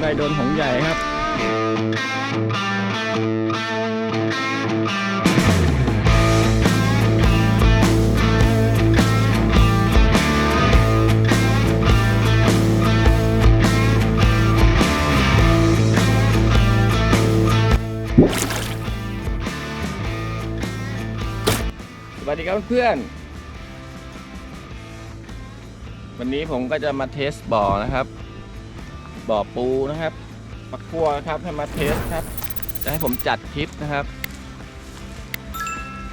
ได้โดนของใหญ่ครับสวัสดีครับเพื่อน วันนี้ผมก็จะมาเทสบ่อนะครับ บ่อปูนะครับปักพัวครับให้มาเทสครับ จะให้ผมจัดคลิปนะครับ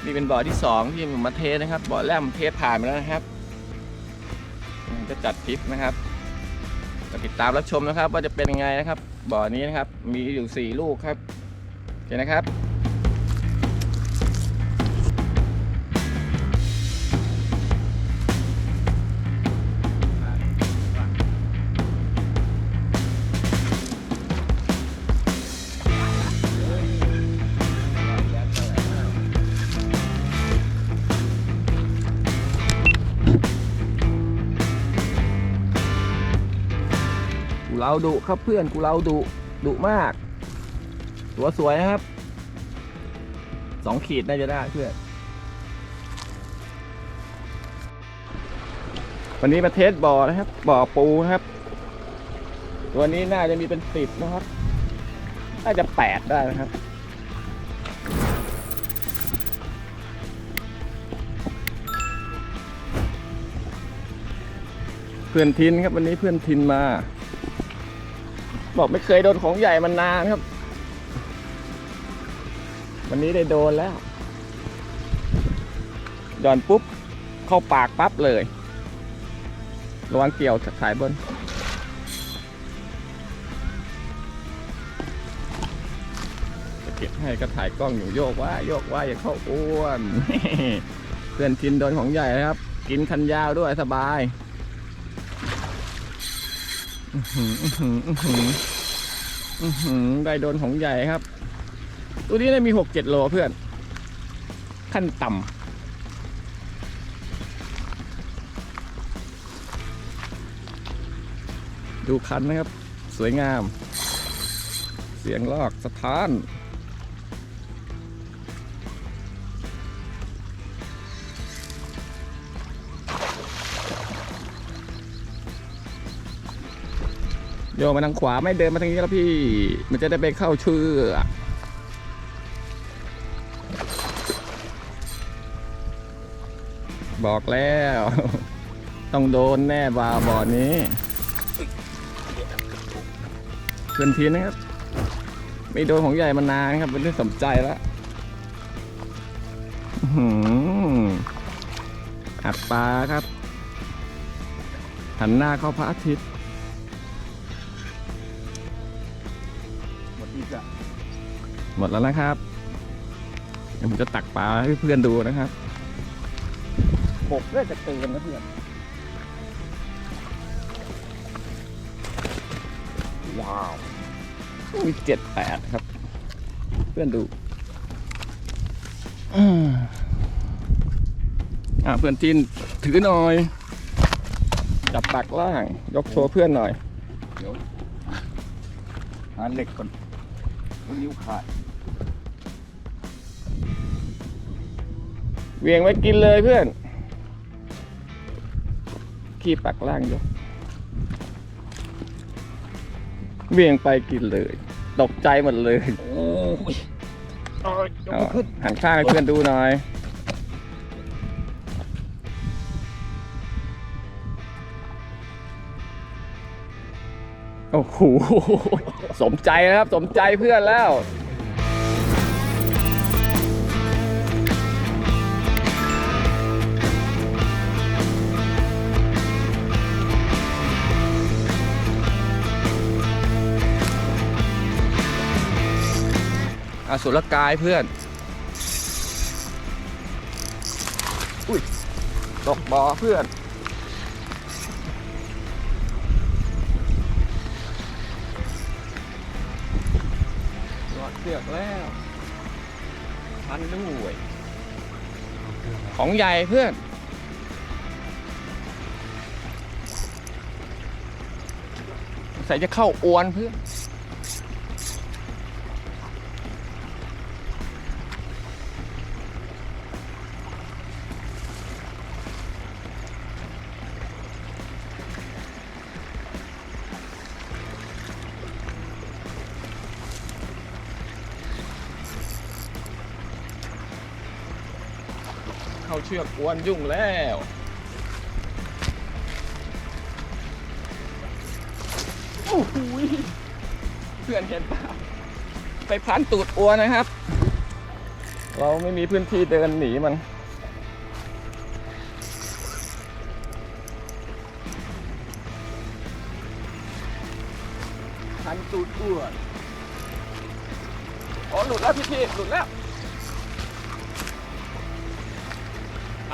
นี่เป็นบ่อที่สองที่ผมมาเทสนะครับ บ่อแรกผมเทสผ่านไปแล้วนะครับจะจัดคลิปนะครับติดตามรับชมนะครับ ว่าจะเป็นยังไงนะครับ บ่อนี้นะครับ มีอยู่สี่ลูกครับโอเคนะครับ เราดุครับเพื่อนกูเราดุดุมาก ตัวสวยนะครับสองขีดน่าจะได้เพื่อนวันนี้มาเทสบ่อนะครับบ่อปูนะครับ ตัวนี้น่าจะมีเป็นสิบนะครับ น่าจะแปดได้นะครับเพื่อนทินครับวันนี้เพื่อนทินมา บอกไม่เคยโดนของใหญ่มานานครับ วันนี้ได้โดนแล้วหย่อนปุ๊บ เข้าปากปั๊บเลย ระวังเกี่ยวสายบน จะเก็บให้ก็ถ่ายกล้องอยู่โยกว่า โยกว่าอย่าเข้าอ้วน เพื่อนทินโดนของใหญ่นะครับ กินคันยาวด้วยสบาย ได้โดนของใหญ่ครับ ตัวนี้ได้มีหกเจ็ดโลเพื่อน ขั้นต่ำดูคันนะครับ สวยงาม เสียงลอกสะท้าน ยมาทางขวาไม่เดินมาทางนี้แล้วพี่ มันจะได้ไปเข้าเชือกบอกแล้ว ต้องโดนแน่บาบอนี้เพื่อนทีนะครับ ไม่โดนของใหญ่มานานครับเป็นที่สนใจแล้วอื้อหืออัดปลาครับ หันหน้าเข้าพระอาทิตย์ หมดแล้วนะครับเดี๋ยวผมจะตักปลาให้เพื่อนดูนะครับบกเพื่อจะเตือนนะเพื่อนว้าวมีเจ็ดแปดครับ เพื่อนดูอ่าอ่าเพื่อนจีนถือหน่อย จับปากล่าง ยกโชว์เพื่อนหน่อยหาเหล็กก่อนนิ้วขาด เวียงไว้กินเลยเพื่อน ขี้ปากล่างยกเวียงไปกินเลย ตกใจหมดเลยโอ้ยยกเอาไม่ขึ้นหันข้างให้เพื่อนดูหน่อย โอ้โห สมใจนะครับ สมใจเพื่อนแล้ว อสุรกายเพื่อน อุ้ย ตกบ่อเพื่อนรอดเสือกแล้ว พันด้วย ของใหญ่เพื่อน ใสัยจะเข้าอวนเพื่อน เข้าเชือกอวนยุ่งแล้วโอ้โหยเพื่อนเห็นป่าไปพันตูดอัวนะครับ เราไม่มีพื้นที่เดินหนีมันพันตูดอัวอ๋อหลุดแล้วพี่ทีหลุดแล้ว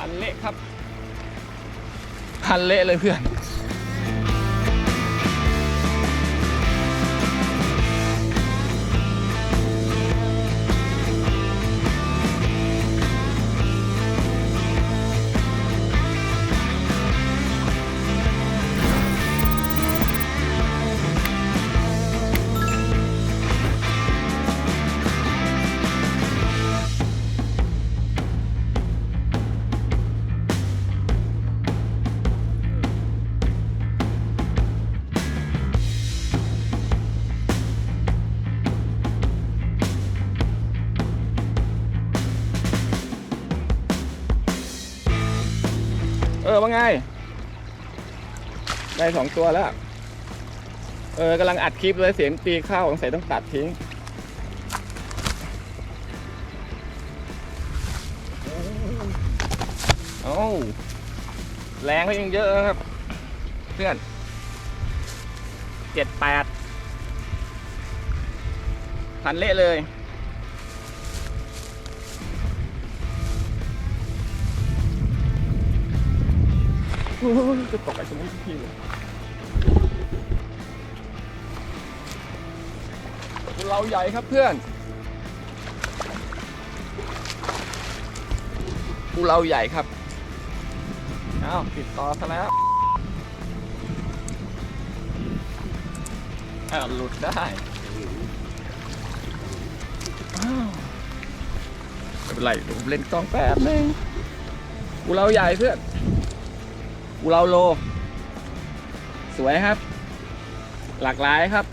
พันเละครับพันเละเลยเพื่อน ออว่าไง ได้สองตัวแล้ว เออกำลังอัดคลิปเลยเสียงตีเข้าสงสัยต้องตัดทิ้งโอ้แรงก็ยังเยอะนะครับ เพื่อนเจ็ดแปดพันเละเลย จะตกไปตรงนี้ทีเลยเราใหญ่ครับเพื่อนกูเราใหญ่ครับเอาติดต่อซะแล้วอ้าวหลุดได้อ้าวไม่เป็นไรผมเล่นกล้องแป๊บนึงกูเราใหญ่เพื่อน กูเราโล สวยครับ หลากหลายครับ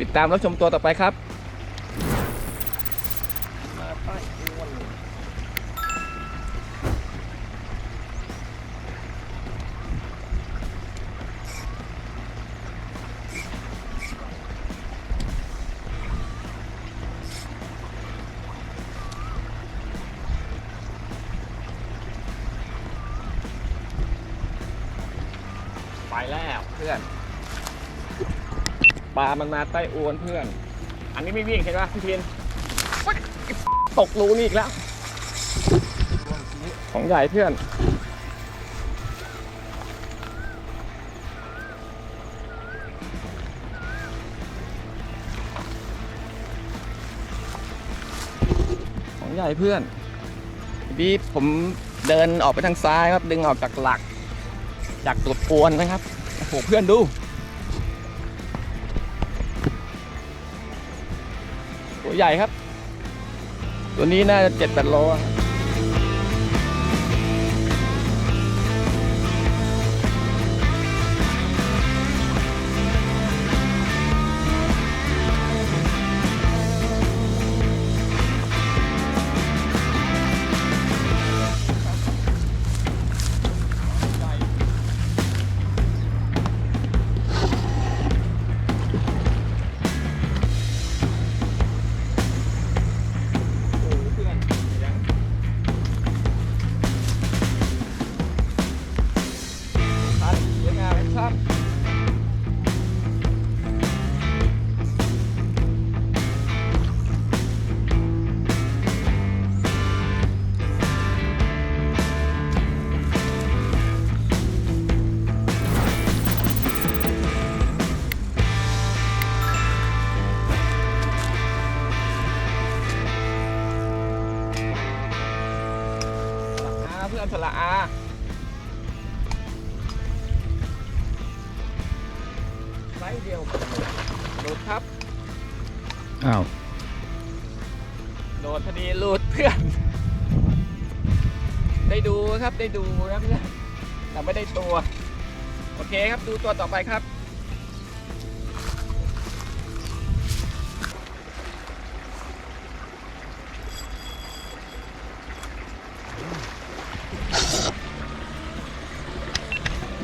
ติดตามรับชมตัวต่อไปครับมาใต้อวนไป แล้วเพื่อน ปลามันมาใต้อวนเพื่อน อันนี้ไม่วิ่งเห็นปะพี่พินตกรูนี่อีกแล้ว ของใหญ่เพื่อน ของใหญ่เพื่อนพี่ผมเดินออกไปทางซ้ายครับ ดึงออกจากหลัก จากตัวอวนนะครับโอ้โหเพื่อนดูตัวใหญ่ครับ ตัวนี้น่าจะเจ็ดแปดโลอ ได้ดูครับได้ดูนะเพื่อนแต่ไม่ได้ตัว โอเคครับดูตัวต่อไปครับ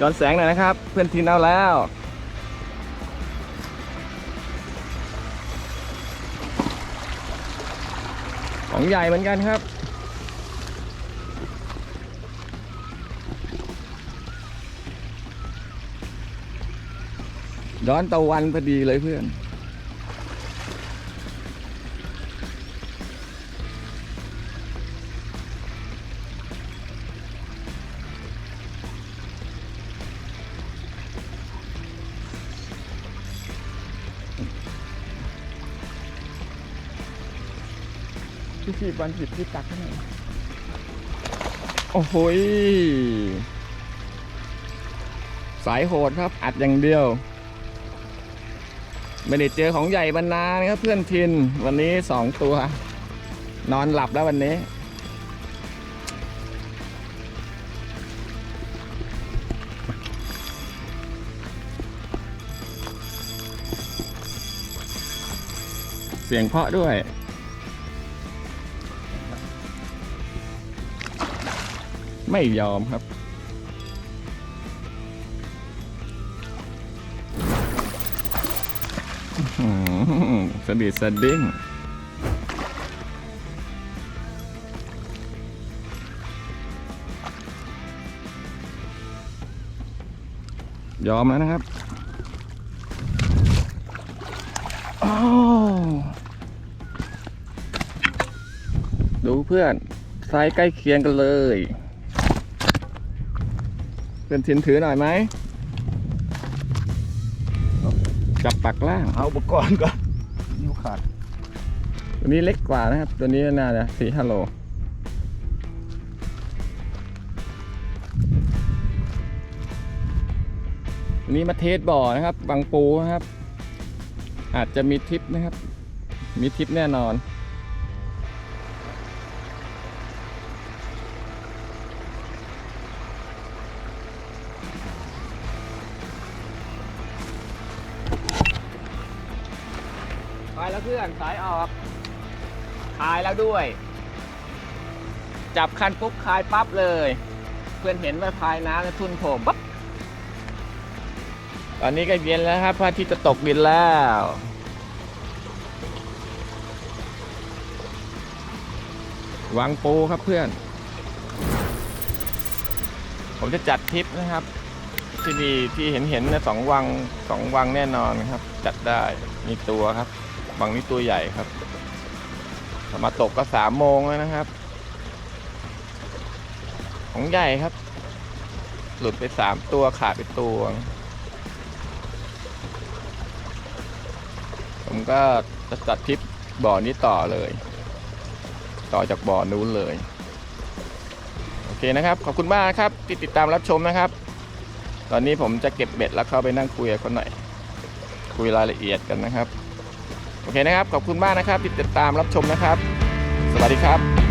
ย้อนแสงหน่อยนะครับ เพื่อนทีนเอาแล้ว ของใหญ่เหมือนกันครับ ย้อนตะวันพอดีเลยเพื่อน พี่ขีบวันผิดที่ตักให้หน่อยโอ้โหยสายโหดครับ อัดอย่างเดียว ไม่ได้เจอของใหญ่บรรนานครับเพื่อนทินวันนี้สองตัว นอนหลับแล้ววันนี้ เสียงเพาะด้วยไม่ยอมครับ สะดิดสะดิ้งยอมแล้วนะครับอ้าวดูเพื่อนไซส์ใกล้เคียงกันเลยเพื่อนทินถือหน่อยไหม จับปักล่าง เอาอุปกรณ์ก่อน ขาด ตัวนี้เล็กกว่านะครับ ตัวนี้น่าจะสี่ฮัลโลวันนี้มาเทสบ่อนะครับ บางปูนะครับ อาจจะมีทิปนะครับ มีทิปแน่นอน นสายออกคายแล้วด้วย จับคันปุ๊บคายปั๊บเลย เพื่อนเห็นว่าพายน้ำแล้วทุนผมปั๊บตอนนี้ก็เย็นแล้วครับพระอาทิตย์จะตกดินแล้ววางปูครับเพื่อน ผมจะจัดทริปนะครับ ที่นี่ที่เห็นเห็นนะสองวังสองวังแน่นอนครับ จัดได้มีตัวครับ บางนี้ตัวใหญ่ครับมาตกก็สามโมงแล้วนะครับ ของใหญ่ครับ หลุดไปสามตัวขาดไปตัว ผมก็จะจัดทริปบ่อนี้ต่อเลย ต่อจากบ่อนู้นเลย โอเคนะครับ ขอบคุณมากครับที่ติดตามรับชมนะครับ ตอนนี้ผมจะเก็บเบ็ดแล้วเข้าไปนั่งคุยกับเขาหน่อย คุยรายละเอียดกันนะครับ โอเคนะครับ ขอบคุณมากนะครับ ติดตามรับชมนะครับ สวัสดีครับ